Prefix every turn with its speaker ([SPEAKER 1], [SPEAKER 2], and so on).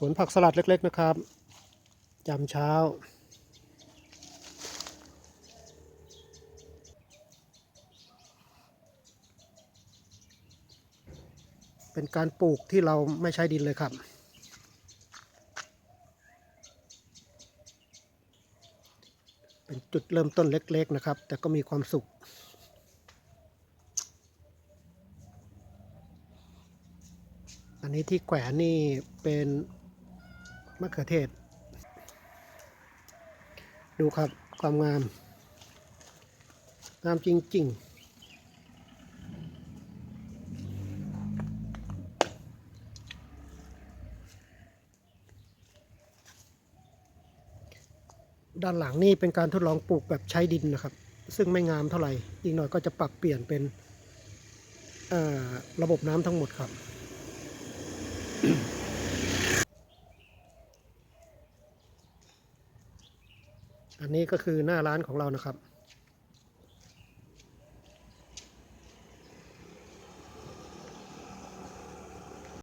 [SPEAKER 1] สวนผักสลัดเล็ก ๆ นะครับยามเช้า เป็นการปลูกที่เราไม่ใช้ดินเลยครับเป็นจุดเริ่มต้นเล็ก ๆ นะครับ แต่ก็มีความสุข อันนี้ที่แขวนนี่เป็น มะเขือเทศ ดูครับความงาม งามจริง ๆด้านหลังนี่เป็นการทดลองปลูกแบบใช้ดินนะครับ ซึ่งไม่งามเท่าไหร่ อีกหน่อยก็จะปรับเปลี่ยนเป็นระบบน้ำทั้งหมดครับ อันนี้ก็คือหน้าร้านของเรานะครับ